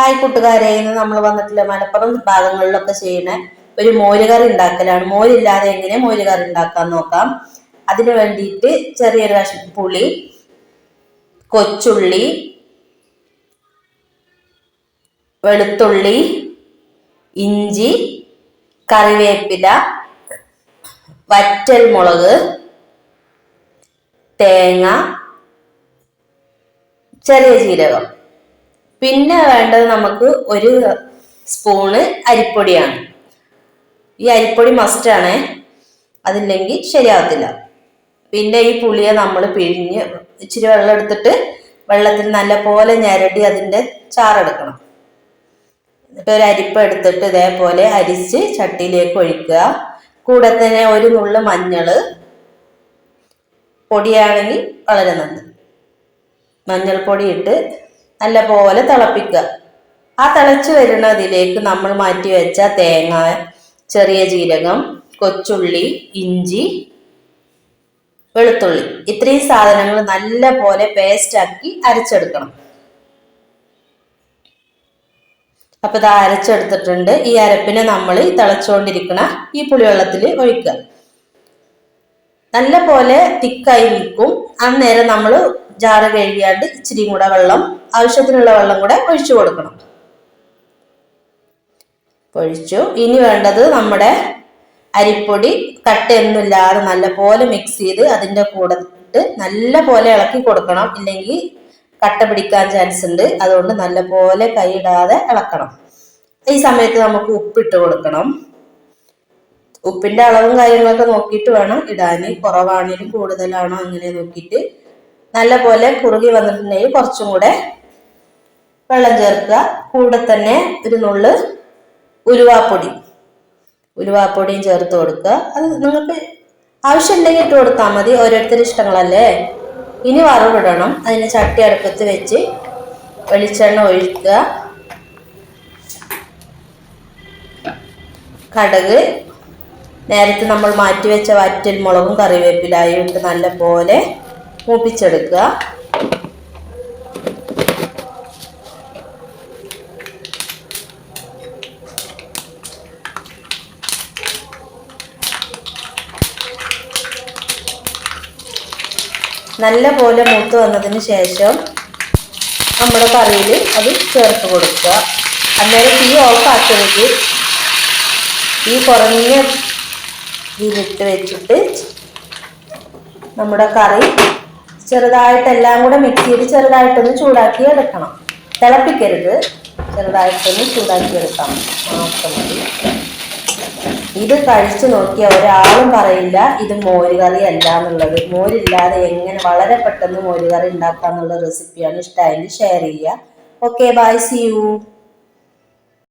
Hi കൂട്ടുകാരെ ഇന്ന് നമ്മൾ വന്നിട്ടില്ല. മലപ്പുറം ഭാഗങ്ങളിലൊക്കെ ചെയ്യുന്ന ഒരു മോരുകറി ഉണ്ടാക്കലാണ്. മോരില്ലാതെ എങ്ങനെ മോരുകറി ഉണ്ടാക്കാൻ നോക്കാം. അതിന് വേണ്ടിയിട്ട് ചെറിയൊരു കഷ്ണം പുളി കൊച്ചുള്ളി വെളുത്തുള്ളി ഇഞ്ചി കറിവേപ്പില വറ്റൽ മുളക് തേങ്ങ ചെറിയ ജീരകം. പിന്നെ വേണ്ടത് നമുക്ക് ഒരു സ്പൂണ് അരിപ്പൊടിയാണ്. ഈ അരിപ്പൊടി മസ്റ്റാണ് അതില്ലെങ്കിൽ ശരിയാവത്തില്ല. പിന്നെ ഈ പുളിയെ നമ്മൾ പിഴിഞ്ഞ് ഇച്ചിരി വെള്ളം എടുത്തിട്ട് വെള്ളത്തിൽ നല്ല പോലെ ഞരടി അതിന്റെ ചാറെടുക്കണം. എന്നിട്ട് ഒരു അരിപ്പ് എടുത്തിട്ട് ഇതേപോലെ അരിച്ച് ചട്ടിയിലേക്ക് ഒഴിക്കുക. കൂടെ തന്നെ ഒരു നുള്ളു മഞ്ഞൾ പൊടിയാണെങ്കിൽ വളരെ നല്ലത്. മഞ്ഞൾപ്പൊടി ഇട്ട് നല്ല പോലെ തിളപ്പിക്കുക. ആ തിളച്ചു വരുന്നതിലേക്ക് നമ്മൾ മാറ്റി വെച്ച തേങ്ങ ചെറിയ ജീരകം കൊച്ചുള്ളി ഇഞ്ചി വെളുത്തുള്ളി. ഇത്രയും സാധനങ്ങൾ നല്ല പോലെ പേസ്റ്റാക്കി അരച്ചെടുക്കണം. അപ്പൊ ഇത് അരച്ചെടുത്തിട്ടുണ്ട്. ഈ അരപ്പിനെ നമ്മൾ തിളച്ചുകൊണ്ടിരിക്കണ ഈ പുളിവെള്ളത്തിൽ ഒഴിക്കുക. നല്ല പോലെ തിക്കായി നിൽക്കും. അന്നേരം നമ്മൾ ജാറ് കഴുകിയാണ്ട് ഇച്ചിരിയും കൂടെ വെള്ളം ആവശ്യത്തിനുള്ള വെള്ളം കൂടെ ഒഴിച്ചു കൊടുക്കണം. ഒഴിച്ചു. ഇനി വേണ്ടത് നമ്മുടെ അരിപ്പൊടി കട്ടയൊന്നുമില്ലാതെ നല്ല പോലെ മിക്സ് ചെയ്ത് അതിന്റെ കൂടെ ഇട്ട് നല്ല പോലെ ഇളക്കി കൊടുക്കണം. ഇല്ലെങ്കിൽ കട്ട പിടിക്കാൻ ചാൻസ് ഉണ്ട്. അതുകൊണ്ട് നല്ല പോലെ കൈയിടാതെ ഇളക്കണം. ഈ സമയത്ത് നമുക്ക് ഉപ്പിട്ട് കൊടുക്കണം. ഉപ്പിന്റെ അളവും കാര്യങ്ങളൊക്കെ നോക്കിയിട്ട് വേണം ഇടാൻ. കുറവാണെങ്കിലും കൂടുതലാണോ അങ്ങനെ നോക്കിയിട്ട് നല്ല പോലെ കുറുകി വന്നിട്ടുണ്ടെങ്കിൽ കുറച്ചും കൂടെ വെള്ളം ചേർക്കുക. കൂടെ തന്നെ ഒരു നുള്ള് ഉലുവാപ്പൊടി. ഉലുവാപ്പൊടിയും ചേർത്ത് കൊടുക്കുക. അത് നിങ്ങൾക്ക് ആവശ്യമുണ്ടെങ്കിൽ ഇട്ട് കൊടുത്താൽ മതി. ഓരോരുത്തരുടെ ഇഷ്ടങ്ങളല്ലേ? ഇനി വറവിടണം. അതിന് ചട്ടി അടുപ്പത്ത് വെച്ച് വെളിച്ചെണ്ണ ഒഴിക്കുക. കടുക്. നേരത്തെ നമ്മൾ മാറ്റി വെച്ച വറ്റൽ മുളകും കറിവേപ്പിലായും ഇട്ട് നല്ല പോലെ മൂപ്പിച്ചെടുക്കുക. നല്ല പോലെ മൂത്ത് വന്നതിന് ശേഷം നമ്മുടെ കറിയിൽ അത് ചേർത്ത് കൊടുക്കുക. അന്നേരം തീ ഓഫാക്കരുത്. ഈ കുറഞ്ഞ ഇതിലിട്ട് വെച്ചിട്ട് നമ്മുടെ കറി ചെറുതായിട്ട് എല്ലാം കൂടെ മിക്സ് ചെയ്ത് ചെറുതായിട്ടൊന്ന് ചൂടാക്കി എടുക്കണം. തിളപ്പിക്കരുത്. ചെറുതായിട്ടൊന്ന് ചൂടാക്കി എടുക്കാം. മാത്രം മതി. ഇത് കഴിച്ചു നോക്കിയ ഒരാളും പറയില്ല ഇത് മോരുകറി അല്ല എന്നുള്ളത്. മോരില്ലാതെ എങ്ങനെ വളരെ പെട്ടെന്ന് മോരുകറി ഉണ്ടാക്കാന്നുള്ള റെസിപ്പിയാണ് ഇഷ്ടമായെങ്കിൽ ഷെയർ ചെയ്യുക. Okay bye C U